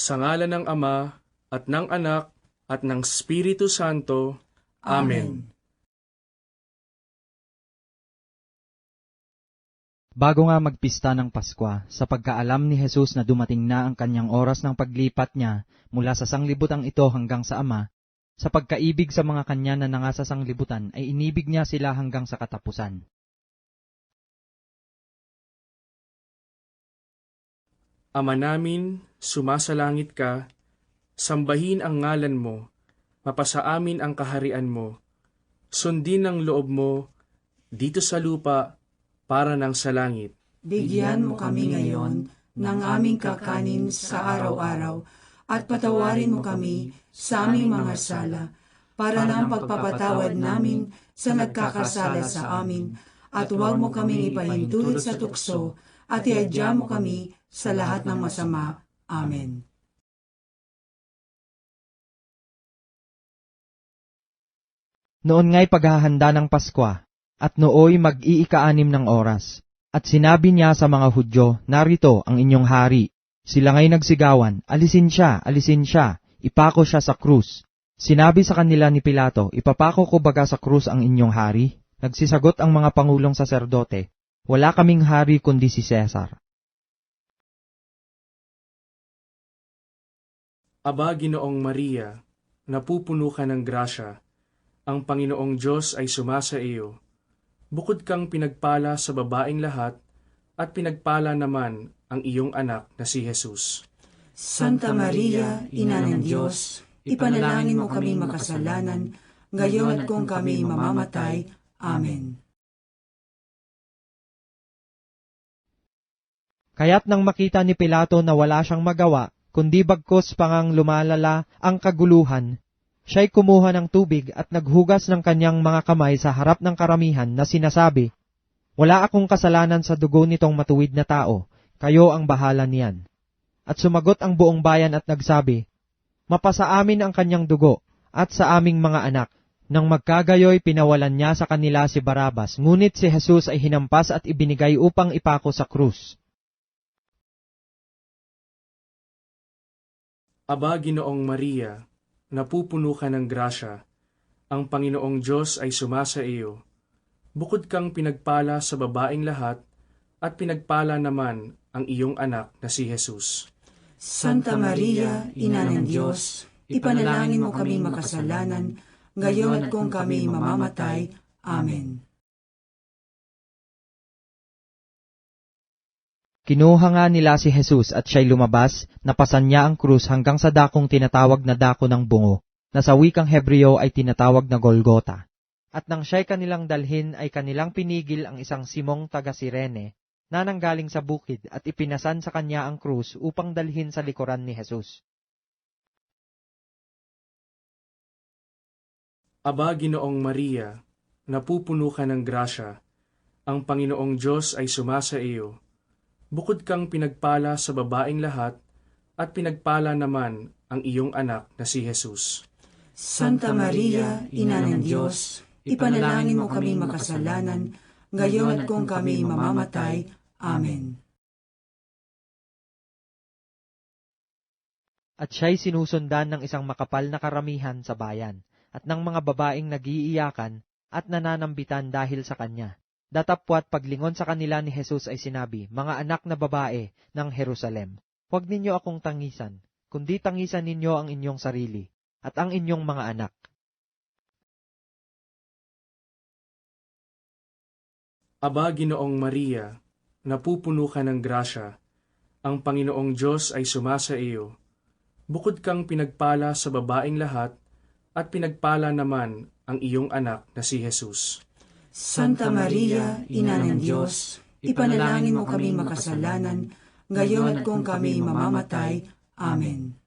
Sa ngala ng Ama, at ng Anak, at ng Espiritu Santo. Amen. Bago nga magpista ng Paskwa, sa pagkaalam ni Jesus na dumating na ang kanyang oras ng paglipat niya mula sa sanglibutang ito hanggang sa Ama, sa pagkaibig sa mga kanya na nanga sa sanglibutan ay inibig niya sila hanggang sa katapusan. Ama namin, sumasalangit ka, sambahin ang ngalan mo, mapasa amin ang kaharian mo, sundin ang loob mo, dito sa lupa, para ng sa langit. Bigyan mo kami ngayon ng aming kakanin sa araw-araw at patawarin mo kami sa aming mga sala para ng pagpapatawad namin sa nagkakasala sa amin at huwag mo kaming ipahintulot sa tukso at iadya mo kami sa lahat ng masama. Amen. Noon nga'y paghahanda ng Paskwa, at nooy mag-iikaanim ng oras. At sinabi niya sa mga Hudyo, narito ang inyong hari. Sila nga'y nagsigawan, alisin siya, alisin siya, ipako siya sa krus. Sinabi sa kanila ni Pilato, ipapako ko baga sa krus ang inyong hari? Nagsisagot ang mga pangulong saserdote, wala kaming hari kundi si Cesar. Aba, Ginoong Maria, napupuno ka ng grasya, ang Panginoong Diyos ay sumasa iyo. Bukod kang pinagpala sa babaing lahat, at pinagpala naman ang iyong anak na si Jesus. Santa Maria, Ina ng Diyos, ipanalangin mo kami makasalanan, ngayon at kung kami mamamatay. Amen. Kaya't nang makita ni Pilato na wala siyang magawa, kundi bagkos pangang lumalala ang kaguluhan, siya'y kumuha ng tubig at naghugas ng kanyang mga kamay sa harap ng karamihan na sinasabi, Wala akong kasalanan sa dugo nitong matuwid na tao, kayo ang bahala niyan. At sumagot ang buong bayan at nagsabi, Mapasa amin ang kanyang dugo, at sa aming mga anak. Nang magkagayoy, pinawalan niya sa kanila si Barabas, ngunit si Jesus ay hinampas at ibinigay upang ipako sa krus. Aba, Ginoong Maria, napupuno ka ng grasya, ang Panginoong Diyos ay sumasa iyo. Bukod kang pinagpala sa babaing lahat, at pinagpala naman ang iyong anak na si Jesus. Santa Maria, Ina ng Diyos, ipanalangin mo kami makasalanan, ngayon at kung kami mamamatay. Amen. Kinuha nga nila si Jesus at siya'y lumabas, napasan niya ang krus hanggang sa dakong tinatawag na dako ng bungo, na sa wikang Hebreo ay tinatawag na Golgota. At nang siya'y kanilang dalhin ay kanilang pinigil ang isang simong taga Sirene, na nanggaling sa bukid at ipinasan sa kanya ang krus upang dalhin sa likuran ni Jesus. Aba, Ginoong Maria, napupuno ka ng grasya, ang Panginoong Diyos ay sumasa iyo. Bukod kang pinagpala sa babaing lahat, at pinagpala naman ang iyong anak na si Jesus. Santa Maria, Ina ng Diyos, ipanalangin mo kami makasalanan, ngayon at kung kami mamamatay. Amen. At siya'y sinusundan ng isang makapal na karamihan sa bayan, at ng mga babaeng nagiiyakan at nananambitan dahil sa kanya. Datapwat paglingon sa kanila ni Jesus ay sinabi, Mga anak na babae ng Jerusalem, huwag ninyo akong tangisan, kundi tangisan ninyo ang inyong sarili, at ang inyong mga anak. Aba, Ginoong Maria, napupuno ka ng grasya, ang Panginoong Diyos ay sumasa iyo. Bukod kang pinagpala sa babaing lahat, at pinagpala naman ang iyong anak na si Jesus. Santa Maria, Ina ng Diyos, ipanalangin mo kami makasalanan, ngayon at kung kami mamamatay. Amen.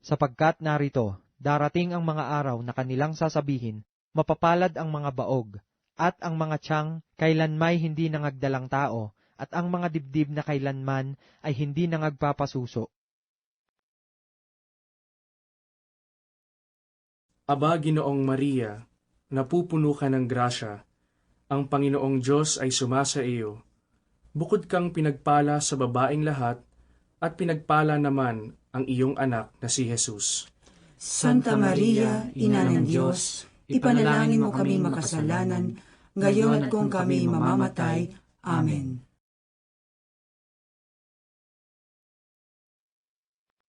Sapagkat narito, darating ang mga araw na kanilang sasabihin, mapapalad ang mga baog, at ang mga tiyang kailanmay hindi nangagdalang tao, at ang mga dibdib na kailanman ay hindi nangagpapasuso. Aba, Ginoong Maria, napupuno ka ng grasya, ang Panginoong Diyos ay sumasa iyo. Bukod kang pinagpala sa babaing lahat, at pinagpala naman ang iyong anak na si Jesus. Santa Maria, Ina ng Diyos, ipanalangin mo kami makasalanan, ngayon at kung kami mamamatay. Amen.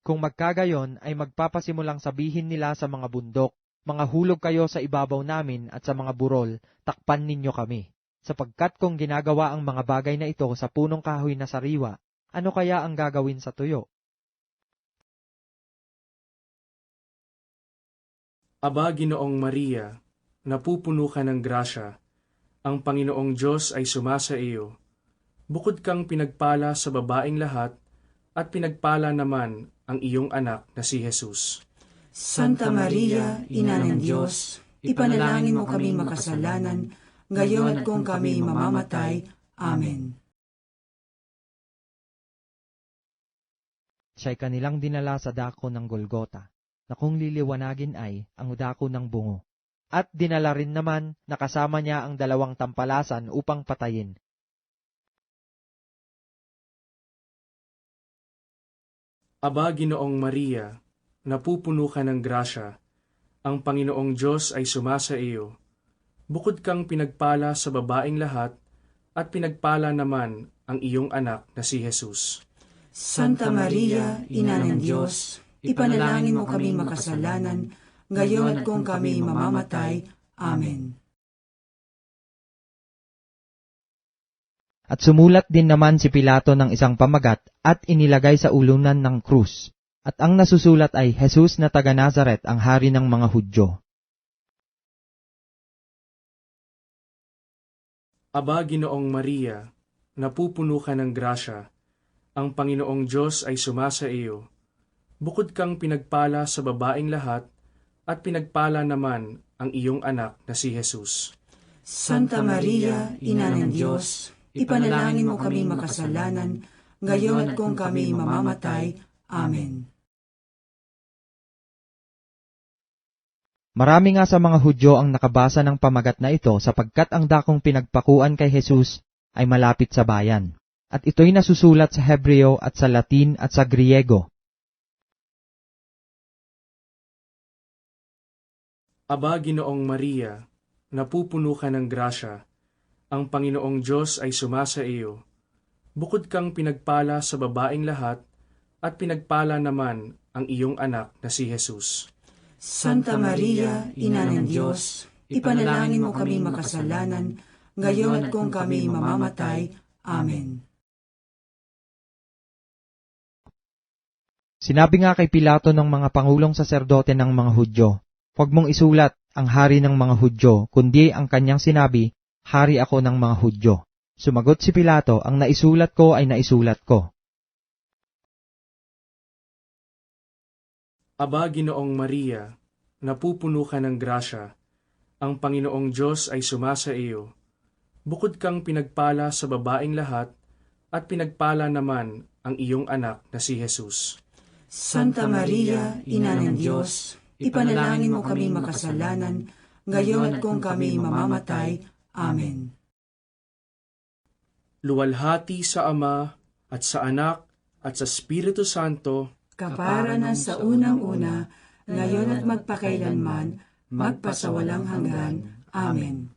Kung magkagayon ay magpapasimulang sabihin nila sa mga bundok, mga hulog kayo sa ibabaw namin at sa mga burol, takpan ninyo kami. Sapagkat kung ginagawa ang mga bagay na ito sa punong kahoy na sariwa, ano kaya ang gagawin sa tuyo? Aba, Ginoong Maria, napupuno ka ng grasya, ang Panginoong Diyos ay sumasa iyo. Bukod kang pinagpala sa babaing lahat, at pinagpala naman ang iyong anak na si Jesus. Santa Maria, Ina ng Diyos, ipanalangin mo kami makasalanan, ngayon at kung kami mamamatay. Amen. Siya'y kanilang dinala sa dako ng Golgota, na kung liliwanagin ay ang dako ng bungo. At dinala rin naman na kasama niya ang dalawang tampalasan upang patayin. Aba, Ginoong Maria, napupuno ka ng grasya, ang Panginoong Diyos ay sumasa iyo. Bukod kang pinagpala sa babaing lahat, at pinagpala naman ang iyong anak na si Jesus. Santa Maria, Ina ng Diyos, ipanalangin mo kami makasalanan, ngayon at kung kami mamamatay. Amen. At sumulat din naman si Pilato ng isang pamagat at inilagay sa ulunan ng krus. At ang nasusulat ay Jesus na taga Nazaret ang hari ng mga Hudyo. Aba, Ginoong Maria, napupuno ka ng grasya, ang Panginoong Diyos ay sumasa iyo. Bukod kang pinagpala sa babaing lahat, at pinagpala naman ang iyong anak na si Jesus. Santa Maria, Ina ng Diyos, ipanalangin mo kami makasalanan, ngayon at kung kami mamamatay. Amen. Marami nga sa mga Hudyo ang nakabasa ng pamagat na ito sapagkat ang dakong pinagpakuan kay Jesus ay malapit sa bayan. At ito'y nasusulat sa Hebreo at sa Latin at sa Griego. Aba, Ginoong Maria, napupuno ka ng grasya, ang Panginoong Diyos ay sumasa iyo. Bukod kang pinagpala sa babaing lahat, at pinagpala naman ang iyong anak na si Jesus. Santa Maria, Ina ng Diyos, ipanalangin mo kami makasalanan, ngayon at kung kami mamamatay. Amen. Sinabi nga kay Pilato ng mga pangulong saserdote ng mga Hudyo, Huwag mong isulat ang hari ng mga Hudyo, kundi ang kanyang sinabi, Hari ako ng mga Hudyo. Sumagot si Pilato, ang naisulat ko ay naisulat ko. Aba, Ginoong Maria, napupuno ka ng grasya, ang Panginoong Diyos ay sumasa iyo. Bukod kang pinagpala sa babaing lahat, at pinagpala naman ang iyong anak na si Jesus. Santa Maria, Ina ng Diyos, ipanalangin mo kami makasalanan, ngayon at kung kami mamamatay. Amen. Luwalhati sa Ama, at sa Anak, at sa Espiritu Santo, Kapara na sa unang-una, ngayon at magpakailanman, magpasawalang hanggan. Amen.